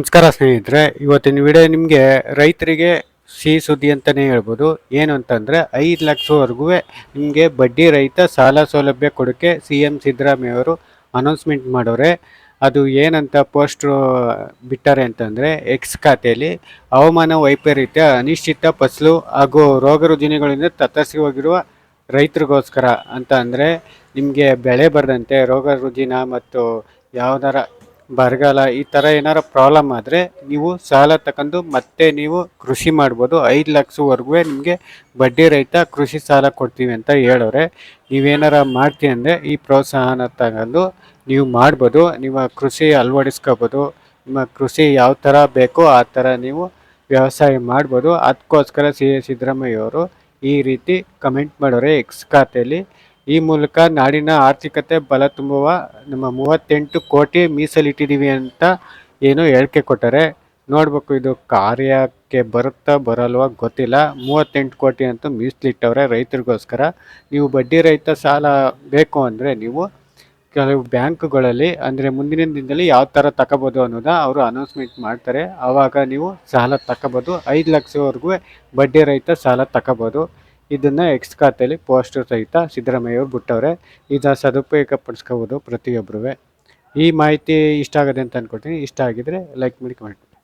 ನಮಸ್ಕಾರ ಸ್ನೇಹಿತರೆ, ಇವತ್ತಿನ ವಿಡಿಯೋ ನಿಮಗೆ ರೈತರಿಗೆ ಸಿಹಿ ಸುದ್ದಿ ಅಂತಲೇ ಹೇಳ್ಬೋದು. ಏನು ಅಂತಂದರೆ, ಐದು ಲಕ್ಷವರೆಗೂ ನಿಮಗೆ ಬಡ್ಡಿ ರಹಿತ ಸಾಲ ಸೌಲಭ್ಯ ಕೊಡೋಕ್ಕೆ ಸಿ ಎಂ ಸಿದ್ದರಾಮಯ್ಯ ಅವರು ಅನೌನ್ಸ್ಮೆಂಟ್ ಮಾಡೋರೆ. ಅದು ಏನಂತ ಪೋಸ್ಟ್ರು ಬಿಟ್ಟಾರೆ ಅಂತಂದರೆ ಎಕ್ಸ್ ಖಾತೆಯಲ್ಲಿ, ಹವಾಮಾನ ವೈಪರೀತ್ಯ ಅನಿಶ್ಚಿತ ಫಸಲು ಹಾಗೂ ರೋಗ ರುಜಿನಗಳಿಂದ ತತ್ತರಿಸಿ ಹೋಗಿರುವ ರೈತರಿಗೋಸ್ಕರ. ಅಂತ ಅಂದರೆ ನಿಮಗೆ ಬೆಳೆ ಬರದಂತೆ ರೋಗ ರುಜಿನ ಮತ್ತು ಯಾವ್ದಾರ ಬರಗಾಲ ಈ ಥರ ಏನಾರ ಪ್ರಾಬ್ಲಮ್ ಆದರೆ ನೀವು ಸಾಲ ತಗೊಂಡು ಮತ್ತೆ ನೀವು ಕೃಷಿ ಮಾಡ್ಬೋದು. ಐದು ಲಕ್ಷವರೆಗೂ ನಿಮಗೆ ಬಡ್ಡಿ ರಹಿತ ಕೃಷಿ ಸಾಲ ಕೊಡ್ತೀವಿ ಅಂತ ಹೇಳೋರೆ. ನೀವೇನಾರ ಮಾಡ್ತೀವಿ ಅಂದರೆ ಈ ಪ್ರೋತ್ಸಾಹನ ತಗೊಂಡು ನೀವು ಮಾಡ್ಬೋದು. ನಿಮ್ಮ ಕೃಷಿ ಅಳವಡಿಸ್ಕೋಬೋದು. ನಿಮ್ಮ ಕೃಷಿ ಯಾವ ಥರ ಬೇಕೋ ಆ ಥರ ನೀವು ವ್ಯವಸಾಯ ಮಾಡ್ಬೋದು. ಅದಕ್ಕೋಸ್ಕರ ಸಿ ಎ ಸಿದ್ದರಾಮಯ್ಯ ಅವರು ಈ ರೀತಿ ಕಮೆಂಟ್ ಮಾಡೋರೆ ಎಕ್ಸ್ ಖಾತೆಯಲ್ಲಿ ಈ ಮೂಲಕ ನಾಡಿನ ಆರ್ಥಿಕತೆ ಬಲ ತುಂಬುವ ನಮ್ಮ ಮೂವತ್ತೆಂಟು ಕೋಟಿ ಮೀಸಲಿಟ್ಟಿದ್ದೀವಿ ಅಂತ ಏನು ಹೇಳಿಕೆ ಕೊಟ್ಟರೆ ನೋಡಬೇಕು, ಇದು ಕಾರ್ಯಕ್ಕೆ ಬರುತ್ತಾ ಬರಲ್ವಾ ಗೊತ್ತಿಲ್ಲ. ಮೂವತ್ತೆಂಟು ಕೋಟಿ ಅಂತೂ ಮೀಸಲಿಟ್ಟವ್ರೆ ರೈತರಿಗೋಸ್ಕರ. ನೀವು ಬಡ್ಡಿ ರಹಿತ ಸಾಲ ಬೇಕು ಅಂದರೆ ನೀವು ಕೆಲವು ಬ್ಯಾಂಕ್ಗಳಲ್ಲಿ, ಅಂದರೆ ಮುಂದಿನ ದಿನದಲ್ಲಿ ಯಾವ ಥರ ತಗೋಬೋದು ಅನ್ನೋದ ಅವರು ಅನೌನ್ಸ್ಮೆಂಟ್ ಮಾಡ್ತಾರೆ. ಆವಾಗ ನೀವು ಸಾಲ ತಗೋಬೋದು. ಐದು ಲಕ್ಷವರೆಗೂ ಬಡ್ಡಿ ರಹಿತ ಸಾಲ ತಗೋಬೋದು. ಇದನ್ನು ಎಕ್ಸ್ ಖಾತೆಯಲ್ಲಿ ಪೋಸ್ಟರ್ ಸಹಿತ ಸಿದ್ದರಾಮಯ್ಯವ್ರು ಬಿಟ್ಟವ್ರೆ. ಇದನ್ನ ಸದುಪಯೋಗ ಪಡಿಸ್ಕೋಬೋದು ಪ್ರತಿಯೊಬ್ಬರು ಈ ಮಾಹಿತಿ ಇಷ್ಟ ಆಗದೆ ಅಂತ ಅಂದ್ಕೊಳ್ತೀನಿ ಇಷ್ಟ ಆಗಿದ್ರೆ ಲೈಕ್ ಮಾಡಿ ಕಮೆಂಟ್ ಮಾಡಿ.